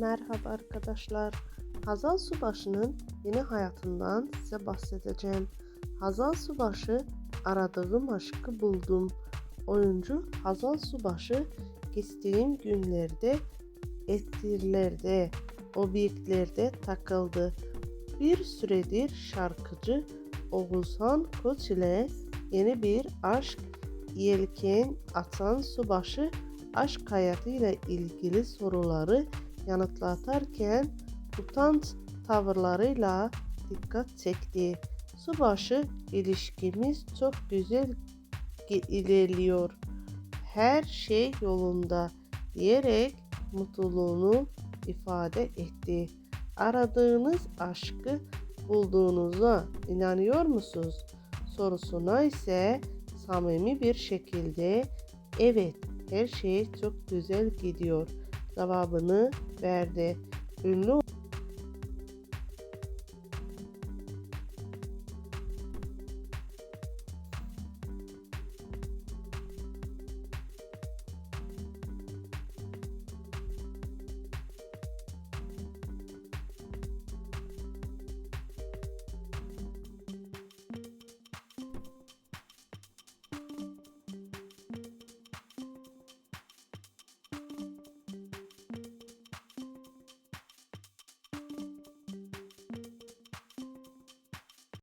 Merhaba arkadaşlar. Hazal Subaşı'nın yeni hayatından size bahsedeceğim. Hazal Subaşı aradığım aşkı buldum. Oyuncu Hazal Subaşı geçtiğim günlerde esirlerde, obyeklerde takıldı. Bir süredir şarkıcı Oğuzhan Koç ile yeni bir aşk yelken atan Subaşı aşk hayatıyla ilgili soruları yanıtlatarken utanç tavırlarıyla dikkat çekti. Subaşı ilişkimiz çok güzel ilerliyor. Her şey yolunda diyerek mutluluğunu ifade etti. Aradığınız aşkı bulduğunuza inanıyor musunuz? Sorusuna ise samimi bir şekilde evet her şey çok güzel gidiyor cevabını verdi. Ünlü